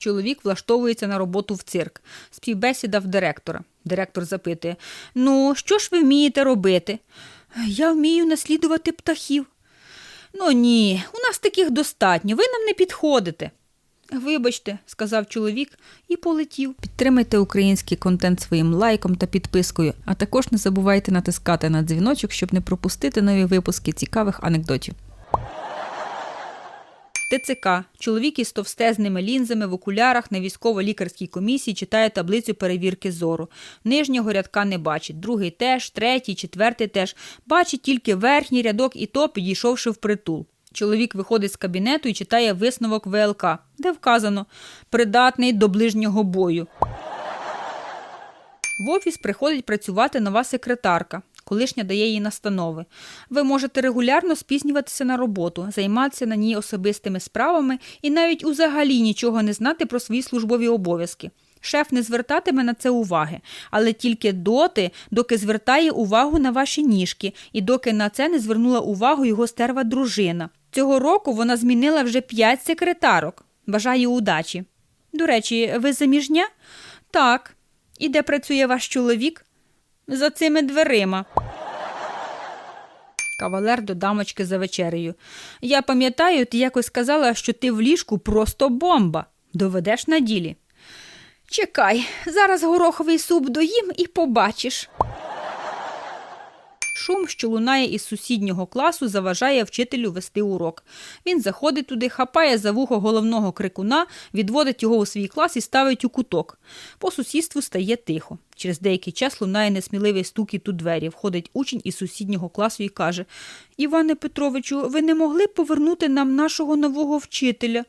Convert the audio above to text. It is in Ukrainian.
Чоловік влаштовується на роботу в цирк. Співбесіда в директора. Директор запитує: Ну, що ж ви вмієте робити? Я вмію наслідувати птахів. Ну ні, у нас таких достатньо, ви нам не підходите. Вибачте, сказав чоловік і полетів. Підтримайте український контент своїм лайком та підпискою, а також не забувайте натискати на дзвіночок, щоб не пропустити нові випуски цікавих анекдотів. ТЦК. Чоловік із товстезними лінзами в окулярах на військово-лікарській комісії читає таблицю перевірки зору. Нижнього рядка не бачить, другий теж, третій, четвертий теж. Бачить тільки верхній рядок і то підійшовши впритул. Чоловік виходить з кабінету і читає висновок ВЛК, де вказано придатний до ближнього бою. В офіс приходить працювати нова секретарка. Колишня дає їй настанови. Ви можете регулярно спізнюватися на роботу, займатися на ній особистими справами і навіть узагалі нічого не знати про свої службові обов'язки. Шеф не звертатиме на це уваги, але тільки доти, доки звертає увагу на ваші ніжки, і доки на це не звернула увагу його стерва дружина. Цього року вона змінила вже п'ять секретарок. Бажаю удачі. До речі, ви заміжня? Так. І де працює ваш чоловік? За цими дверима. Кавалер до дамочки за вечерею. Я пам'ятаю, ти якось сказала, що ти в ліжку просто бомба. Доведеш на ділі. Чекай, зараз гороховий суп доїм і побачиш. Шум, що лунає із сусіднього класу, заважає вчителю вести урок. Він заходить туди, хапає за вухо головного крикуна, відводить його у свій клас і ставить у куток. По сусідству стає тихо. Через деякий час лунає несміливий стукіт у двері. Входить учень із сусіднього класу і каже: Іване Петровичу, ви не могли б повернути нам нашого нового вчителя?